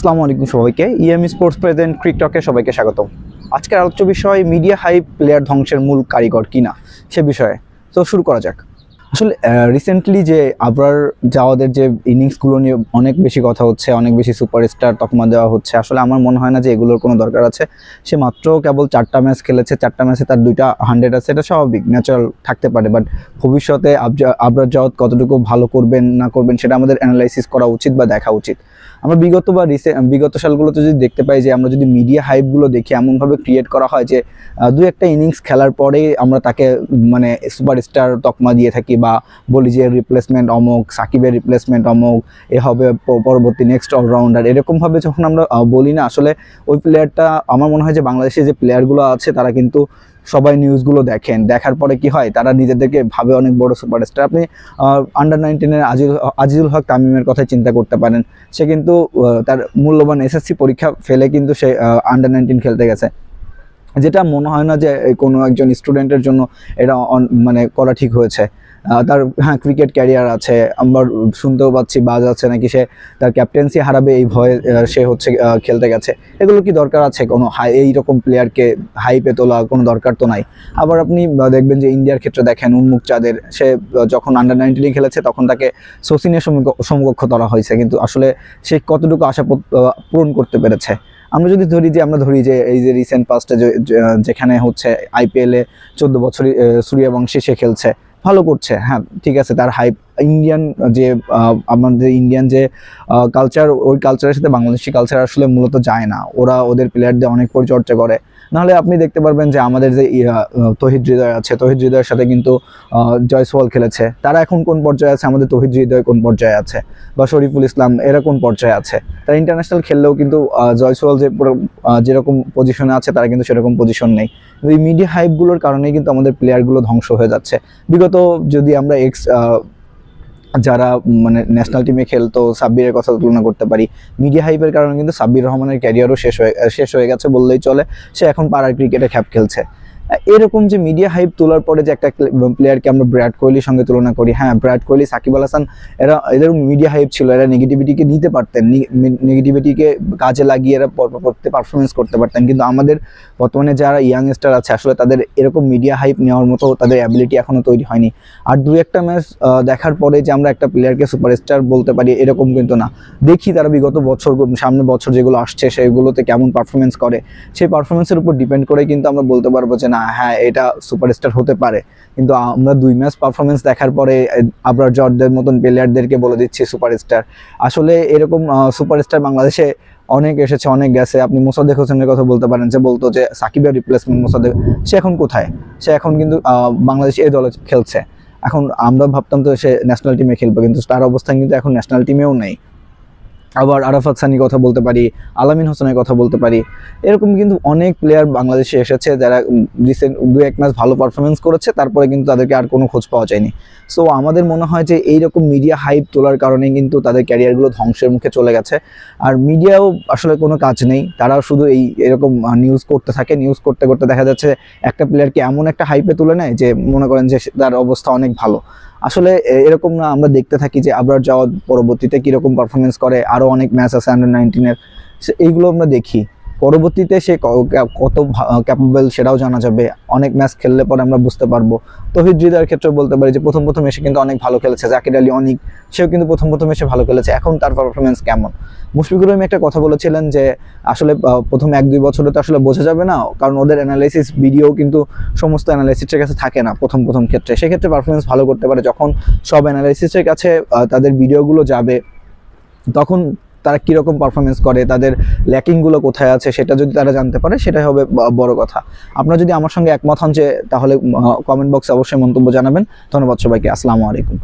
আসসালামু আলাইকুম সবাইকে ইএম স্পোর্টস প্রেজেন্ট ক্রিকটকে সবাইকে স্বাগতম। আজকের আলোচ্য বিষয় মিডিয়া হাইপ প্লেয়ার ধ্বংসের মূল কারিগর কিনা, সে বিষয়ে। তো শুরু করা যাক। আসলে রিসেন্টলি যে আবরার জাওয়াদের যে ইনিংসগুলো নিয়ে অনেক বেশি কথা হচ্ছে, অনেক বেশি সুপারস্টার তকমা দেওয়া হচ্ছে, আসলে আমার মনে হয় না যে এগুলোর কোনো দরকার আছে। সে মাত্র কেবল চারটা ম্যাচ খেলেছে, চারটা ম্যাচে তার দুইটা হান্ড্রেড আছে, এটা স্বাভাবিক ন্যাচারাল থাকতে পারে বাট ভবিষ্যতে আবরার জাওয়াত কতটুকু ভালো করবেন, না করবেন, সেটা আমাদের অ্যানালাইসিস করা উচিত বা দেখা উচিত। আমরা বিগত বা রিসেন্ট বিগত সালগুলোতে যদি দেখতে পাই যে আমরা যদি মিডিয়া হাইপগুলো দেখি, এমনভাবে ক্রিয়েট করা হয় যে দু একটা ইনিংস খেলার পরেই আমরা তাকে মানে সুপারস্টার তকমা দিয়ে থাকি বা বলি যে রিপ্লেসমেন্ট অমুক সাকিবের রিপ্লেসমেন্ট অমুক এ হবে পরবর্তী নেক্সট অলরাউন্ডার এরকমভাবে যখন আমরা বলি না, আসলে ওই প্লেয়ারটা আমার মনে হয় যে বাংলাদেশে যে প্লেয়ারগুলো আছে, তারা কিন্তু সবাই নিউজগুলো দেখেন। দেখার পরে কি হয়, তারা নিজেদেরকে ভাবে অনেক বড় সুপারস্টার আপনি আন্ডার নাইনটিনের আজিজুল আজিজুল হক তামিমের কথা চিন্তা করতে পারেন। সে কিন্তু তার মূল্যবান এসএসসি পরীক্ষা ফেলে কিন্তু সে আন্ডার নাইনটিন খেলতে গেছে। যেটা মনে হয় না যে কোনো একজন স্টুডেন্টের জন্য এটা মানে করা ঠিক হয়েছে। তার হ্যাঁ ক্রিকেট ক্যারিয়ার আছে, আমরা শুনতেও পাচ্ছি, বাজ আছে নাকি সে, তার ক্যাপ্টেন্সি হারাবে এই ভয়ে সে হচ্ছে খেলতে গেছে। এগুলো কি দরকার আছে কোনো হাই এইরকম প্লেয়ারকে হাইপে তোলা কোনো দরকার তো নাই। আবার আপনি দেখবেন যে ইন্ডিয়ার ক্ষেত্রে দেখেন উন্মুক চাঁদের সে যখন আন্ডার নাইনটিনে খেলেছে, তখন তাকে সচিনের সমকক্ষ ধরা হয়েছে। কিন্তু আসলে সে কতটুকু আশা পূরণ করতে পেরেছে? আমরা যদি ধরি যে, আমরা ধরি যে, এই যে রিসেন্ট পাস্টে যেখানে হচ্ছে আইপিএলে চোদ্দ বছরই সূর্যবংশী সে খেলছে। ভালো করছে হ্যাঁ ঠিক আছে, তার হাইপ ইন্ডিয়ান যে আমাদের ইন্ডিয়ান যে কালচার ওই কালচারের সাথে বাংলাদেশি কালচার আসলে মূলত যায় না। ওরা ওদের প্লেয়ারদের অনেক পরিচর্যা করে। নাহলে আপনি দেখতে পারবেন যে আমাদের যে তহিদ হৃদয় আছে, তহিদ হৃদয়ের সাথে কিন্তু জয়সওয়াল খেলেছে। তারা এখন কোন পর্যায়ে আছে? আমাদের তহিদ হৃদয় কোন পর্যায়ে আছে? বা শরীফুল ইসলাম এরা কোন পর্যায়ে আছে? তারা ইন্টারন্যাশনাল খেললেও কিন্তু জয়সওয়াল যে যেরকম পজিশনে আছে, তারা কিন্তু সেরকম পজিশন নেই। এই মিডিয়া হাইপগুলোর কারণেই কিন্তু আমাদের প্লেয়ারগুলো ধ্বংস হয়ে যাচ্ছে। বিগত যদি আমরা এক্স যারা মানে ন্যাশনাল টিমে খেলতো, সাব্বিরের কথা তুলনা করতে পারি মিডিয়া হাইপের কারণে কিন্তু সাব্বির রহমানের ক্যারিয়ারও শেষ হয়ে শেষ হয়ে গেছে বললেই চলে। সে এখন পাড়ার ক্রিকেটে খ্যাপ খেলছে। এরকম যে মিডিয়া হাইপ তোলার পরে যে একটা প্লেয়ারকে আমরা বিরাট কোহলির সঙ্গে তুলনা করি হ্যাঁ বিরাট কোহলি, সাকিব আল হাসান, এরা এদের মিডিয়া হাইপ ছিল, এরা নেগেটিভিটিকে নিতে পারতেন নেগেটিভিটিকে কাজে লাগিয়ে এরা পরবর্তী পারফরমেন্স করতে পারতেন। কিন্তু আমাদের বর্তমানে যারা ইয়াংস্টার আছে, আসলে তাদের এরকম মিডিয়া হাইপ নেওয়ার মতো তাদের অ্যাবিলিটি এখনও তৈরি হয়নি। আর দু একটা ম্যাচ দেখার পরে যে আমরা একটা প্লেয়ারকে সুপারস্টার বলতে পারি, এরকম কিন্তু না। দেখি তারা বিগত বছর, সামনে বছর যেগুলো আসছে, সেগুলোতে কেমন পারফরমেন্স করে। সেই পারফরমেন্সের উপর ডিপেন্ড করে কিন্তু আমরা বলতে পারব যে না হ্যাঁ এটা সুপারস্টার হতে পারে। কিন্তু আমরা দুই ম্যাচ পারফরমেন্স দেখার পরে আমরা জর্জদের মতন প্লেয়ারদেরকে বলে দিচ্ছি সুপারস্টার আসলে এরকম সুপারস্টার বাংলাদেশে অনেক এসেছে, অনেক গেছে। আপনি মোসাদ্দেক হোসেনের কথা বলতে পারেন, যে বলতো যে সাকিবের রিপ্লেসমেন্ট মোসাদ্দেক, সে এখন কোথায়? সে এখন কিন্তু বাংলাদেশ এই দলে খেলছে। এখন আমরা ভাবতাম তো সে ন্যাশনাল টিমে খেলবে, কিন্তু তার অবস্থান কিন্তু এখন ন্যাশনাল টিমেও নেই। আবার আরাফাত সানি কথা বলতে পারি, আলামিন হোসেনের কথা বলতে পারি। এরকম কিন্তু অনেক প্লেয়ার বাংলাদেশে এসেছে যারা রিসেন্ট দু এক ম্যাচ ভালো পারফরমেন্স করেছে, তারপরে কিন্তু তাদেরকে আর কোনো খোঁজ পাওয়া যায়নি। সো আমাদের মনে হয় যে এইরকম মিডিয়া হাইপ তোলার কারণে কিন্তু তাদের ক্যারিয়ারগুলো ধ্বংসের মুখে চলে গেছে। আর মিডিয়াও আসলে কোনো কাজ নেই, তারা শুধু এই এরকম নিউজ করতে থাকে। নিউজ করতে করতে দেখা যাচ্ছে একটা প্লেয়ারকে এমন একটা হাইপে তুলে নেয় যে মনে করেন যে তার অবস্থা অনেক ভালো। আসলে এরকম না আমরা দেখতে থাকি যে আবরার যাওয়ার পরবর্তীতে কীরকম পারফরমেন্স করে আরও অনেক ম্যাচ আছে আন্ডার নাইনটিনের এইগুলো আমরা দেখি। পরবর্তীতে সে কত ক্যাপেবল সেটাও জানা যাবে। অনেক ম্যাচ খেললে পরে আমরা বুঝতে পারব। তহিদ হৃদয়ের ক্ষেত্রে বলতে পারি যে প্রথম প্রথম এসে কিন্তু অনেক ভালো খেলেছে। জাকির আলী অনেক, সেও কিন্তু প্রথম প্রথম এসে ভালো খেলেছে। এখন তার পারফরমেন্স কেমন? মুশফিকুর রহিম একটা কথা বলেছিলেন যে, আসলে প্রথম এক দুই বছরে তো আসলে বোঝা যাবে না, কারণ ওদের অ্যানালাইসিস ভিডিও কিন্তু সমস্ত অ্যানালাইসিসের কাছে থাকে না প্রথম প্রথম ক্ষেত্রে। সেক্ষেত্রে পারফরমেন্স ভালো করতে পারে। যখন সব অ্যানালাইসিসের কাছে তাদের ভিডিওগুলো যাবে, তখন তারা কীরকম পারফরমেন্স করে, তাদের ল্যাকিংগুলো কোথায় আছে সেটা যদি তারা জানতে পারে, সেটাই হবে বড় কথা। আপনারা যদি আমার সঙ্গে একমত হন যে, তাহলে কমেন্ট বক্সে অবশ্যই মন্তব্য জানাবেন। ধন্যবাদ সবাইকে, আসসালামু আলাইকুম।